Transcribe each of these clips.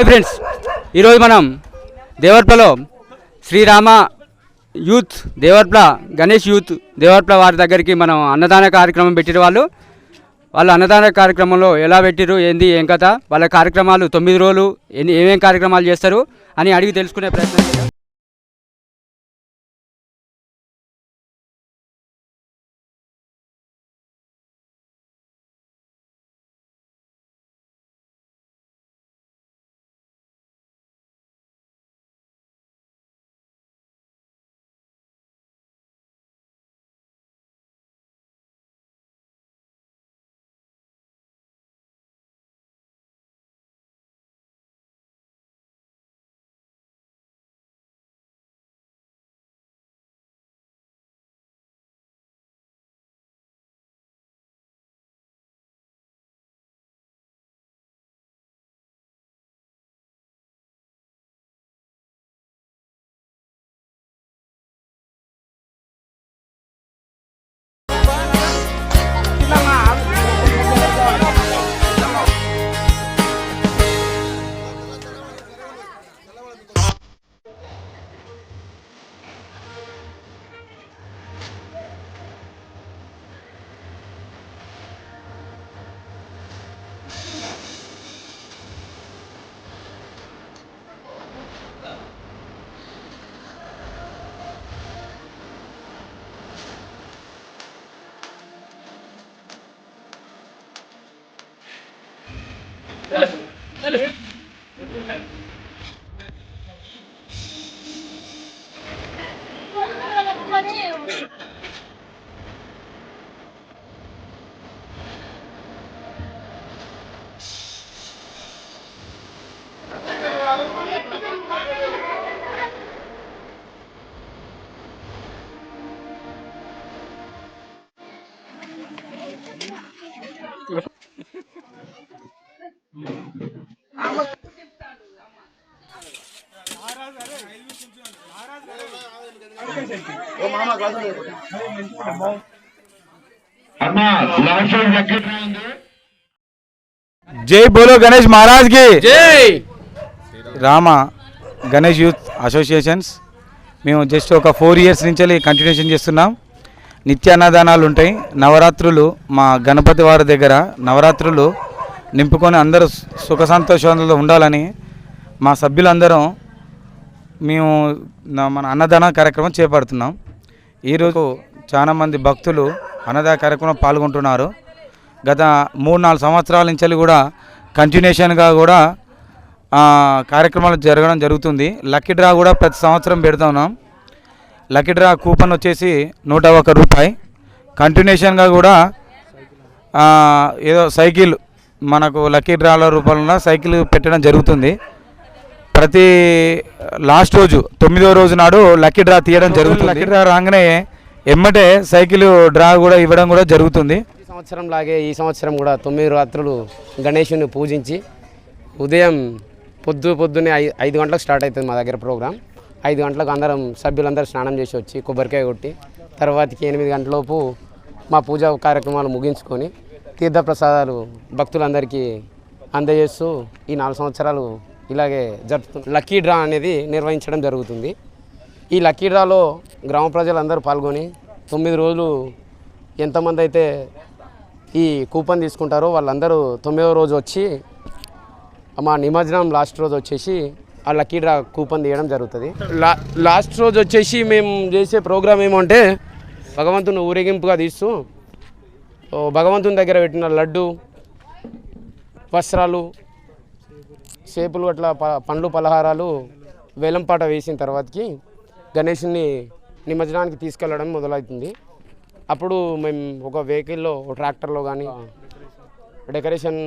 Hi friends ఈరోజు మనం దేవర్పలో శ్రీరామ యూత్ దేవర్ప్ల గణేష్ యూత్ దేవర్ప్ల వారి దగ్గరికి మనం అన్నదాన కార్యక్రమం పెట్టిన వాళ్ళు. వాళ్ళు అన్నదాన కార్యక్రమంలో ఎలా పెట్టిరు ఏంది ఏం కథ వాళ్ళ కార్యక్రమాలు తొమ్మిది రోజులు ఎన్ని ఏమేం కార్యక్రమాలు చేస్తారు అని అడిగి తెలుసుకునే ప్రయత్నం ألف ألف Thank you. జై బోలో గణేష్ మహారాజ్కి జై! రామ గణేష్ యూత్ అసోసియేషన్స్ మేము జస్ట్ ఒక ఫోర్ ఇయర్స్ నుంచి కంటిన్యూషన్ చేస్తున్నాం. నిత్య అన్నదానాలు ఉంటాయి. నవరాత్రులు మా గణపతి వారి దగ్గర నవరాత్రులు నింపుకొని అందరూ సుఖ సంతోషాలతో ఉండాలని మా సభ్యులందరం మేము మన అన్నదాన కార్యక్రమం చేపడుతున్నాం. ఈరోజు చాలామంది భక్తులు అన్నదాన కార్యక్రమం పాల్గొంటున్నారు. గత మూడు నాలుగు సంవత్సరాల నుంచి కూడా కంటిన్యూషన్గా కూడా కార్యక్రమాలు జరగడం జరుగుతుంది. లక్కీ డ్రా కూడా ప్రతి సంవత్సరం పెడుతున్నాం లక్కీ డ్రా కూపన్ వచ్చేసి నూట ఒక రూపాయి. కంటిన్యూషన్గా కూడా ఏదో సైకిల్ మనకు లక్కీ డ్రాల రూపంలో సైకిల్ పెట్టడం జరుగుతుంది. ప్రతి లాస్ట్ రోజు తొమ్మిదో రోజు నాడు లక్కీ డ్రా తీయడం జరుగుతుంది. లక్కీ డ్రా రాగానే ఎమ్మటే సైకిల్ డ్రా కూడా ఇవ్వడం కూడా జరుగుతుంది. ఈ సంవత్సరం లాగే ఈ సంవత్సరం కూడా తొమ్మిది రాత్రులు గణేషుని పూజించి ఉదయం పొద్దు పొద్దున్నే ఐ ఐదు గంటలకు స్టార్ట్ అవుతుంది మా దగ్గర ప్రోగ్రామ్ ఐదు గంటలకు అందరం సభ్యులందరూ స్నానం చేసి వచ్చి కొబ్బరికాయ కొట్టి తర్వాతకి ఎనిమిది గంటలలోపు మా పూజా కార్యక్రమాలు ముగించుకొని తీర్థప్రసాదాలు భక్తులందరికీ అందజేస్తూ ఈ నాలుగు సంవత్సరాలు ఇలాగే జరుపుతుంది లక్కీ డ్రా అనేది నిర్వహించడం జరుగుతుంది. ఈ లక్కీ డ్రాలో గ్రామ ప్రజలందరూ పాల్గొని తొమ్మిది రోజులు ఎంతమంది అయితే ఈ కూపన్ తీసుకుంటారో వాళ్ళందరూ తొమ్మిదవ రోజు వచ్చి మా నిమజ్జనం లాస్ట్ రోజు వచ్చేసి ఆ లక్కీ డ్రా కూపన్ తీయడం జరుగుతుంది. లా లాస్ట్ రోజు వచ్చేసి మేము చేసే ప్రోగ్రామ్ ఏమంటే భగవంతుని ఊరేగింపుగా తీస్తూ భగవంతుని దగ్గర పెట్టిన లడ్డు వస్త్రాలు సేపులు అట్లా ప- పండ్లు పలహారాలు వేలంపాట వేసిన తర్వాతకి గణేషుని నిమజ్జనానికి తీసుకెళ్ళడం మొదలవుతుంది. అప్పుడు మేము ఒక వెహికల్లో ఒక ట్రాక్టర్లో కానీ డెకరేషన్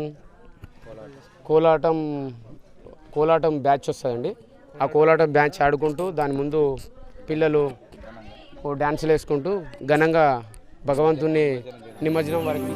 కోలాటం కోలాటం బ్యాచ్ వస్తుందండి. ఆ కోలాటం బ్యాచ్ ఆడుకుంటూ దాని ముందు పిల్లలు డ్యాన్సులు వేసుకుంటూ ఘనంగా భగవంతుని నిమజ్జనం వరకు